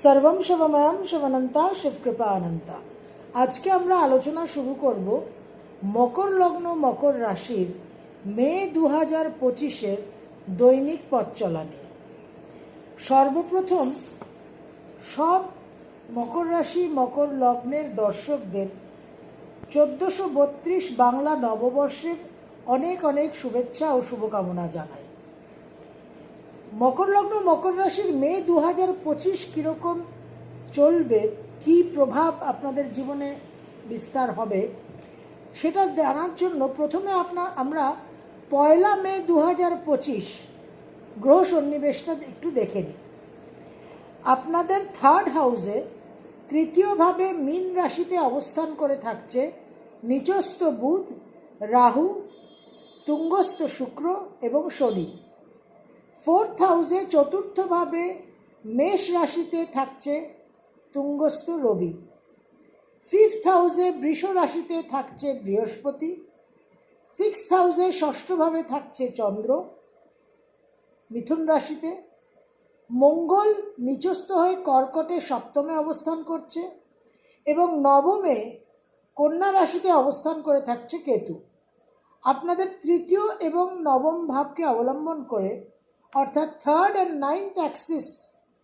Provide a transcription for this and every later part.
সর্বম শিবময়ম শিবনন্তা শিবকৃপা অনন্তা আজকে আমরা আলোচনা শুরু করব মকর লগ্ন, মকর রাশির মে দু হাজার পঁচিশের দৈনিক পথ চলা নিয়ে। সর্বপ্রথম, সব মকর রাশি, মকর লগ্নের দর্শকদের চোদ্দোশো বত্রিশ বাংলা নববর্ষের অনেক অনেক শুভেচ্ছা ও শুভকামনা জানাই। মকর লগ্ন, মকর রাশির মে দু হাজার পঁচিশ কীরকম চলবে? কী প্রভাব আপনাদের জীবনে বিস্তার হবে? সেটা জানার জন্য প্রথমে আপনা, আমরা পয়লা মে দু হাজার পঁচিশ গ্রহ সন্নিবেশটা একটু দেখে নিই। আপনাদের থার্ড হাউসে তৃতীয়ভাবে মীন রাশিতে অবস্থান করে থাকছে নিচস্থ বুধ, রাহু, তুঙ্গস্থ শুক্র এবং শনি। ফোর্থ হাউসে চতুর্থভাবে মেষ রাশিতে থাকছে তুঙ্গস্থ রবি। ফিফথ হাউসে বৃষ রাশিতে থাকছে বৃহস্পতি। সিক্সথ হাউসে ষষ্ঠভাবে থাকছে চন্দ্র মিথুন রাশিতে। মঙ্গল নিচস্থ হয়ে কর্কটে সপ্তমে অবস্থান করছে এবং নবমে কন্যা রাশিতে অবস্থান করে থাকছে কেতু। আপনাদের তৃতীয় এবং নবম ভাবকে অবলম্বন করে অর্থাৎ থার্ড অ্যান্ড নাইন্থ অ্যাক্সিস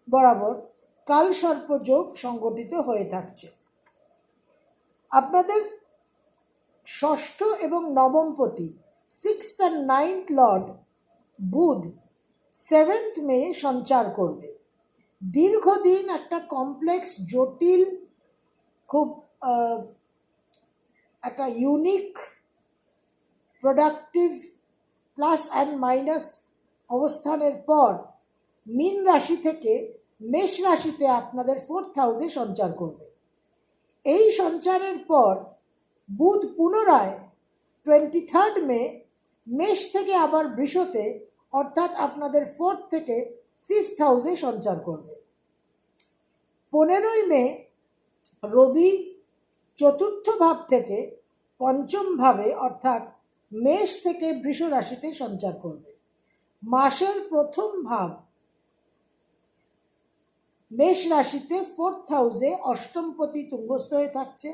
বরাবর কালসর্প যোগ সংগঠিত হয়ে থাকছে। আপনাদের ষষ্ঠ এবং নবমপতি sixth and ninth lord Budh seventh May সঞ্চার করবে। দীর্ঘদিন একটা কমপ্লেক্স জটিল, খুব একটা unique productive plus and minus অবস্থানের পর মীন রাশি থেকে মেষ রাশিতে আপনাদের ফোর্থ হাউসে সঞ্চার করবে। এই সঞ্চারের পর বুধ পুনরায় টোয়েন্টি থার্ড মে মেষ থেকে আবার বৃষতে, অর্থাৎ আপনাদের ফোর্থ থেকে ফিফথ হাউসে সঞ্চার করবে। পনেরোই মে রবি চতুর্থ ভাব থেকে পঞ্চম ভাবে, অর্থাৎ মেষ থেকে বৃষ রাশিতে সঞ্চার করবে। মাসের প্রথম ভাব মেষ রাশিতে ফোর্থ হাউসে অষ্টমপতি তুঙ্গস্থ হয়ে থাকছে।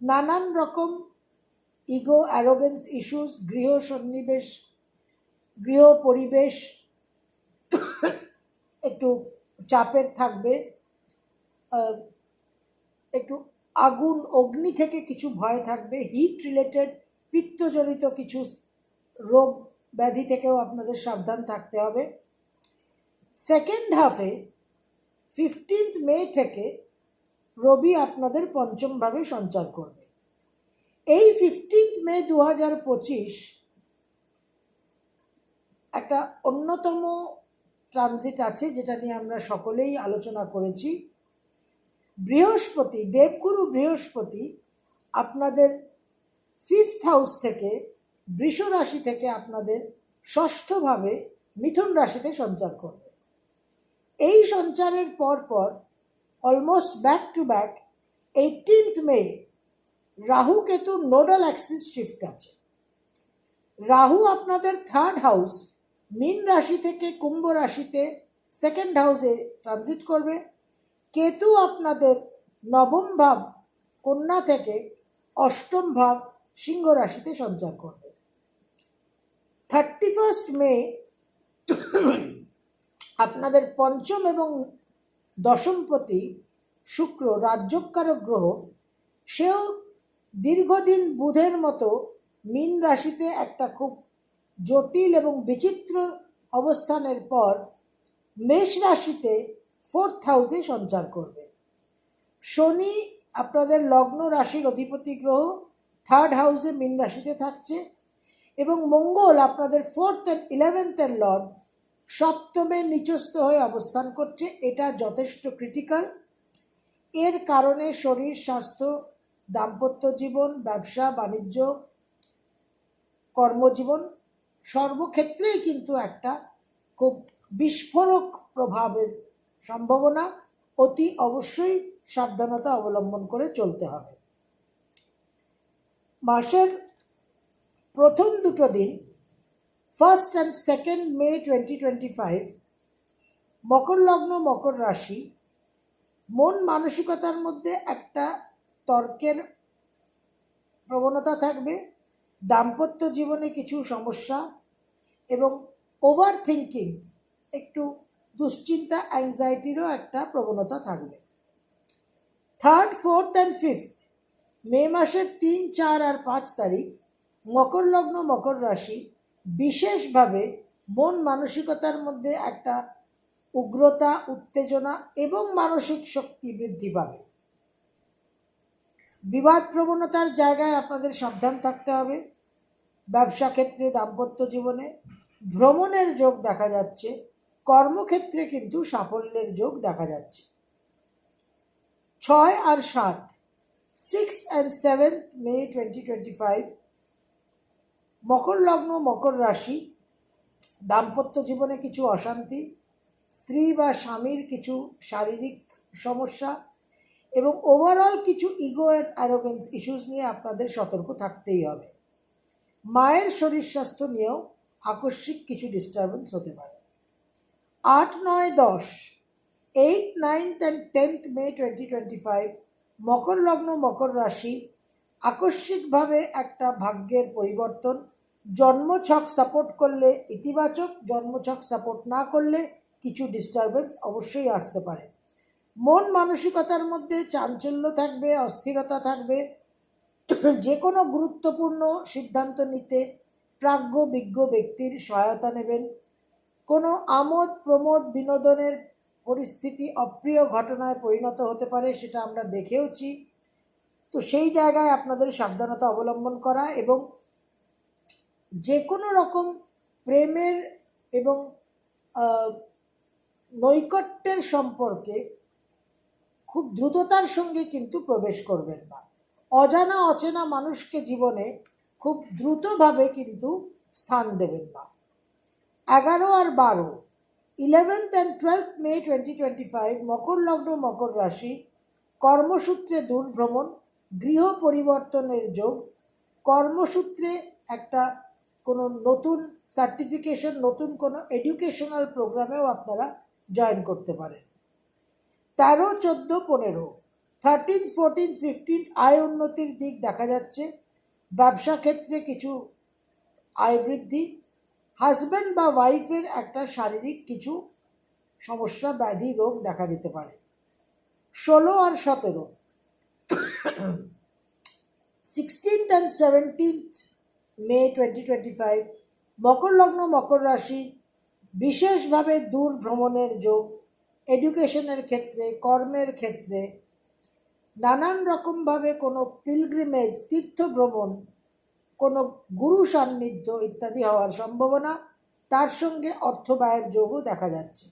নানান রকম ইগো অ্যারোগেন্স ইস্যুস গৃহ সন্নিবেশ, গৃহ পরিবেশ একটু চাপের থাকবে। একটু আগুন, অগ্নি থেকে কিছু ভয় থাকবে। হিট রিলেটেড পিত্তজনিত কিছু রোগ ব্যাধি থেকেও আপনাদের সাবধান থাকতে হবে। সেকেন্ড হাফে ফিফটিন্থ মে থেকে রবি আপনাদের পঞ্চমভাবে সঞ্চার করবে। এই ফিফটিন্থ মে দু হাজার পঁচিশ একটা অন্যতম ট্রানজিট আছে, যেটা নিয়ে আমরা সকলেই আলোচনা করেছি। বৃহস্পতি, দেবগুরু বৃহস্পতি আপনাদের ফিফথ হাউস থেকে বৃষ রাশি থেকে আপনাদের ষষ্ঠভাবে মিথুন রাশিতে সঞ্চার করবে। এই সঞ্চারের পর পর almost back to back eighteenth May Rahu Ketu nodal axis shift আছে। রাহু আপনাদের থার্ড হাউস মীন রাশি থেকে কুম্ভ রাশিতে সেকেন্ড হাউসে ট্রানজিট করবে। কেতু আপনাদের নবম ভাব কন্যা থেকে অষ্টম ভাব সিংহ রাশিতে সঞ্চার করবে। থার্টি ফার্স্ট মে আপনাদের পঞ্চম এবং দশমপতি শুক্র রাজ্যকারক গ্রহ, সেও দীর্ঘদিন বুধের মতো মীন রাশিতে একটা খুব জটিল এবং বিচিত্র অবস্থানের পর মেষ রাশিতে ফোর্থ হাউসে সঞ্চার করবে। শনি আপনাদের লগ্ন রাশির অধিপতি গ্রহ থার্ড হাউসে মীন রাশিতে থাকছে। এবং মঙ্গল আপনাদের ফোর্থ অ্যান্ড ইলেভেন্থের লর্ড সপ্তমে নিচস্থ হয়ে অবস্থান করছে। এটা যথেষ্ট ক্রিটিক্যাল এর কারণে শরীর, স্বাস্থ্য, দাম্পত্য জীবন, ব্যবসা, বাণিজ্য, কর্মজীবন সর্বক্ষেত্রেই কিন্তু একটা খুব বিস্ফোরক প্রভাবের সম্ভাবনা। অতি অবশ্যই সাবধানতা অবলম্বন করে চলতে হবে। মাসের প্রথম দুটো দিন first and second May twenty twenty five মকর লগ্ন, মকর রাশি, মন মানসিকতার মধ্যে একটা তর্কের প্রবণতা থাকবে, দাম্পত্য জীবনে কিছু সমস্যা এবং ওভার থিঙ্কিং একটু দুশ্চিন্তা অ্যাংজাইটিরও একটা প্রবণতা থাকবে। Third fourth and fifth May মাসের তিন, চার আর পাঁচ তারিখ মকর লগ্ন মকর রাশি বিশেষভাবে মন মানসিকতার মধ্যে একটা উগ্রতা, উত্তেজনা এবং মানসিক শক্তি বৃদ্ধি পাবে। বিবাদ প্রবণতার জায়গায় আপনাদের সাবধান থাকতে হবে। ব্যবসা ক্ষেত্রে দাম্পত্য জীবনে ভ্রমণের যোগ দেখা যাচ্ছে, কর্মক্ষেত্রে কিন্তু সাফল্যের যোগ দেখা যাচ্ছে। ছয় আর সাত six and seventh May twenty twenty five মকর লগ্ন, মকর রাশি, দাম্পত্য জীবনে কিছু অশান্তি, স্ত্রী বা স্বামীর কিছু শারীরিক সমস্যা এবং ওভারঅল কিছু ইগো অ্যান্ড অ্যারোগেন্স ইস্যুস নিয়ে আপনাদের সতর্ক থাকতেই হবে। মায়ের শরীর স্বাস্থ্য নিয়েও আকস্মিক কিছু ডিস্টারবেন্স হতে পারে। আট, নয়, দশ eight ninth and tenth May twenty twenty five মকর লগ্ন, মকর রাশি আকস্মিকভাবে একটা ভাগ্যের পরিবর্তন জন্মছক সাপোর্ট করলে ইতিবাচক, জন্মছক সাপোর্ট না করলে কিছু ডিস্টারবেন্স অবশ্যই আসতে পারে। মন মানসিকতার মধ্যে চাঞ্চল্য থাকবে, অস্থিরতা থাকবে। যে কোনো গুরুত্বপূর্ণ সিদ্ধান্ত নিতে প্রাজ্ঞ, বিজ্ঞ ব্যক্তির সহায়তা নেবেন। কোনো আমোদ, প্রমোদ, বিনোদনের পরিস্থিতি অপ্রিয় ঘটনায় পরিণত হতে পারে, সেটা আমরা দেখেওছি। তো সেই জায়গায় আপনাদের সাবধানতা অবলম্বন করা এবং যে কোনো রকম প্রেমের এবং নৈকট্যের সম্পর্কে খুব দ্রুততার সঙ্গে কিন্তু প্রবেশ করবেন না। অজানা, অচেনা মানুষকে জীবনে খুব দ্রুতভাবে কিন্তু স্থান দেবেন না। এগারো আর বারো eleventh and twelfth May twenty twenty five মকর লগ্ন, মকর রাশি, কর্মসূত্রে দূর ভ্রমণ গৃহ পরিবর্তনের যোগ, কর্মসূত্রে একটা কোনো নতুন সার্টিফিকেশন নতুন কোনো এডুকেশনাল প্রোগ্রামেও আপনারা জয়েন করতে পারেন। তেরো, চোদ্দ, পনেরো থার্টিন ফোরটিন ফিফটিন আয় উন্নতির দিক দেখা যাচ্ছে। ব্যবসা ক্ষেত্রে কিছু আয় বৃদ্ধি। হাজব্যান্ড বা ওয়াইফের একটা শারীরিক কিছু সমস্যা, ব্যাধি, রোগ দেখা যেতে পারে। ষোলো আর সতেরো sixteenth and seventeenth May twenty twenty five মকর লগ্ন, মকর রাশি, বিশেষভাবে দূর ভ্রমণের যোগ এডুকেশনের ক্ষেত্রে, কর্মের ক্ষেত্রে, নানান রকমভাবে কোনো পিলগ্রিমেজ তীর্থ ভ্রমণ, কোনো গুরু সান্নিধ্য ইত্যাদি হওয়ার সম্ভাবনা, তার সঙ্গে অর্থ ব্যয়ের যোগও দেখা যাচ্ছে।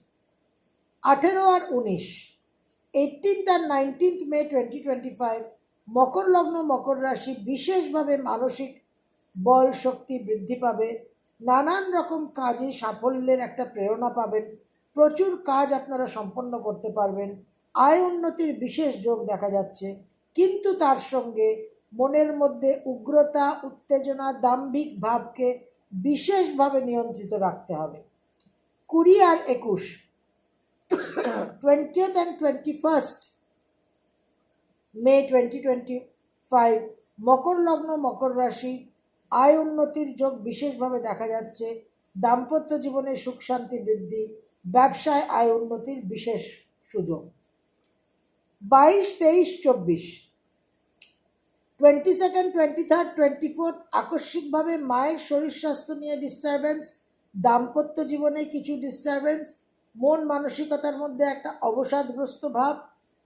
আঠেরো আর উনিশ এইটিনথ আর nineteenth May twenty twenty five মকর লগ্ন, মকর রাশি বিশেষভাবে মানসিক বল শক্তি বৃদ্ধি পাবে, নানান রকম কাজে সাফল্যের একটা প্রেরণা পাবেন, প্রচুর কাজ আপনারা সম্পন্ন করতে পারবেন, আয় উন্নতির বিশেষ যোগ দেখা যাচ্ছে, কিন্তু তার সঙ্গে মনের মধ্যে উগ্রতা, উত্তেজনা, দাম্ভিক ভাবকে বিশেষভাবে নিয়ন্ত্রিত রাখতে হবে। কুড়ি আর একুশ twentieth and twenty first May twenty twenty five মকর লগ্ন, মকর রাশি আয় উন্নতির যোগ বিশেষভাবে দেখা যাচ্ছে। দাম্পত্য জীবনে সুখ, শান্তি বৃদ্ধি, ব্যবসায় আয় উন্নতির বিশেষ সুযোগ। বাইশ, তেইশ, চব্বিশ। Twenty second twenty third twenty fourth আকস্মিকভাবে মায়ের শরীর স্বাস্থ্য নিয়ে ডিস্টারবেন্স দাম্পত্য জীবনে কিছু ডিস্টারবেন্স মন মানসিকতার মধ্যে একটা অবসাদগ্রস্ত ভাব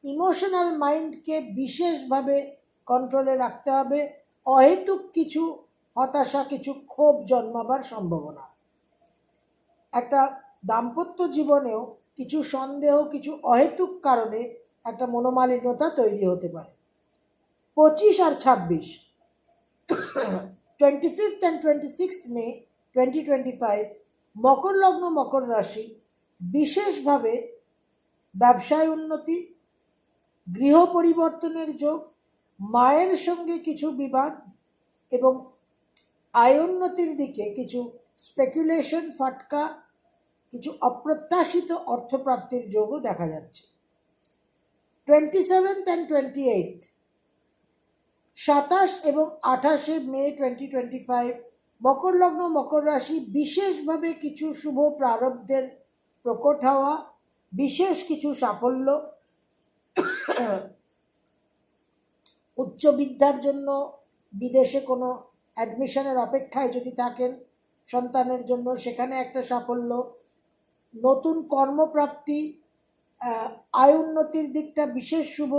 ইমোশনাল মাইন্ডকে বিশেষভাবে কন্ট্রোলে রাখতে হবে। অহেতুক কিছু হতাশা কিছু ক্ষোভ জন্মাবার সম্ভাবনা। একটা দাম্পত্য জীবনেও কিছু সন্দেহ, কিছু অহেতুক কারণে একটা মনোমালিন্যতা তৈরি হতে পারে। পঁচিশ আর ছাব্বিশ। Twenty fifth and twenty sixth May twenty twenty five মকর লগ্ন, মকর রাশি বিশেষভাবে ব্যবসায় উন্নতি, গৃহ পরিবর্তনের যোগ, মায়ের সঙ্গে কিছু বিবাদ এবং আয়োন্নতির দিকে কিছু স্পেকুলেশন ফাটকা, কিছু অপ্রত্যাশিত অর্থপ্রাপ্তির যোগও দেখা যাচ্ছে। Twenty seventh and twenty eight সাতাশ এবং আঠাশে মে টোয়েন্টি টোয়েন্টি ফাইভ মকর লগ্ন, মকর রাশি, বিশেষভাবে কিছু শুভ প্রারব্ধের প্রকট হওয়া, বিশেষ কিছু সাফল্য উচ্চ বিদ্যার জন্য বিদেশে কোনো অ্যাডমিশনের অপেক্ষায় যদি থাকেন সন্তানের জন্য, সেখানে একটা সাফল্য। নতুন কর্মপ্রাপ্তি আয় উন্নতির দিকটা বিশেষ শুভ।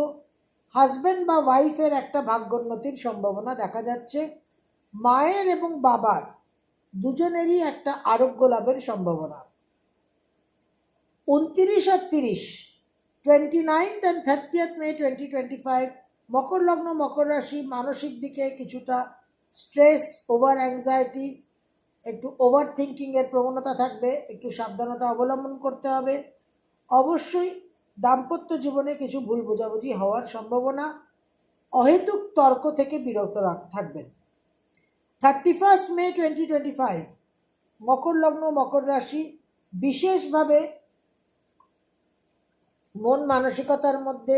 হাজব্যান্ড বা ওয়াইফের একটা ভাগ্যোন্নতির সম্ভাবনা দেখা যাচ্ছে। মায়ের এবং বাবার দুজনেরই একটা আরোগ্য লাভের সম্ভাবনা। উনত্রিশ আর তিরিশ twenty ninth and thirtieth May twenty twenty five মকর লগ্ন, মকর রাশি, মানসিক দিকে কিছুটা স্ট্রেস, ওভার অ্যাংজাইটি একটু ওভার থিঙ্কিংয়ের প্রবণতা থাকবে, একটু সাবধানতা অবলম্বন করতে হবে। অবশ্যই দাম্পত্য জীবনে কিছু ভুল বোঝাবুঝি হওয়ার সম্ভাবনা, অহেতুক তর্ক থেকে বিরত থাকবেন। Thirty first May twenty twenty five মকর লগ্ন, মকর রাশি, বিশেষভাবে মন মানসিকতার মধ্যে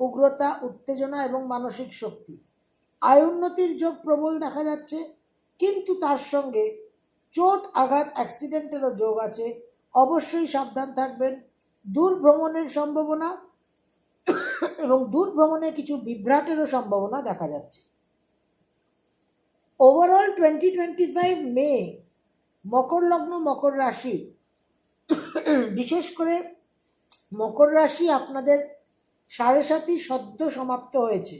উগ্রতা, উত্তেজনা এবং মানসিক শক্তি। আয় উন্নতির যোগ প্রবল দেখা যাচ্ছে, কিন্তু তার সঙ্গে চোট আঘাত অ্যাক্সিডেন্টেরও যোগ আছে। অবশ্যই সাবধান থাকবেন। দূর ভ্রমণের সম্ভাবনা এবং দূর ভ্রমণে কিছু বিভ্রাটেরও সম্ভাবনা দেখা যাচ্ছে। Overall twenty twenty five May মকর লগ্ন, মকর রাশি। বিশেষ করে মকর রাশি আপনাদের সাড়ে সাতই সদ্য সমাপ্ত হয়েছে।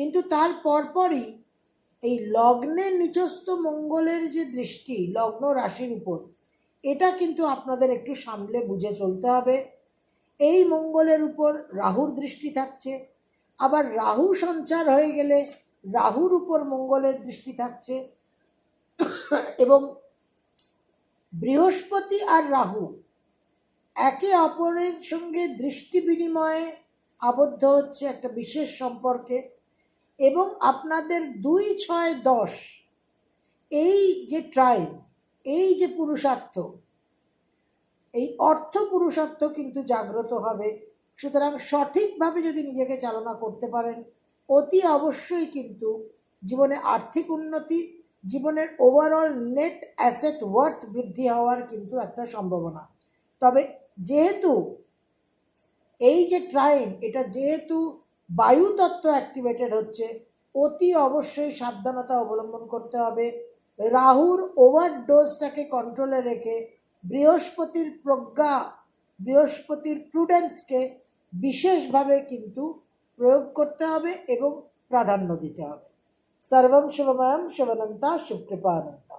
কিন্তু তার পরপরই এই লগ্নের নিচস্থ মঙ্গলের যে দৃষ্টি, লগ্ন রাশির উপর, এটা কিন্তু আপনাদের একটু সামলে বুঝে চলতে হবে। এই মঙ্গলের উপর রাহুর দৃষ্টি থাকছে, আবার রাহু সঞ্চার হয়ে গেলে রাহুর উপর মঙ্গলের দৃষ্টি থাকছে। এবং বৃহস্পতি আর রাহু একে অপরের সঙ্গে দৃষ্টি বিনিময়ে আবদ্ধ হচ্ছে একটা বিশেষ সম্পর্কে। এবং আপনাদের দুই ছয় দশ। এই যে ট্রাইব এই যে পুরুষার্থ, এই অর্থ পুরুষার্থ কিন্তু জাগ্রত হবে। সুতরাং সঠিকভাবে যদি নিজেকে চালনা করতে পারেন, অতি অবশ্যই কিন্তু জীবনে আর্থিক উন্নতি, জীবনের ওভারঅল নেট অ্যাসেট ওয়ার্থ বৃদ্ধি হওয়ার কিন্তু একটা সম্ভাবনা। তবে যেহেতু এই যে ট্রাইন এটা যেহেতু বায়ু তত্ত্ব অ্যাক্টিভেটেড হচ্ছে। অতি অবশ্যই সাবধানতা অবলম্বন করতে হবে। রাহুর ওভার ডোজটাকে কন্ট্রোলে রেখে বৃহস্পতির প্রজ্ঞা, বৃহস্পতির প্রুডেন্সকে বিশেষভাবে কিন্তু প্রয়োগ করতে হবে এবং প্রাধান্য দিতে হবে। সর্বম শিবময়ম শিবনন্তা শিবকৃপানন্তা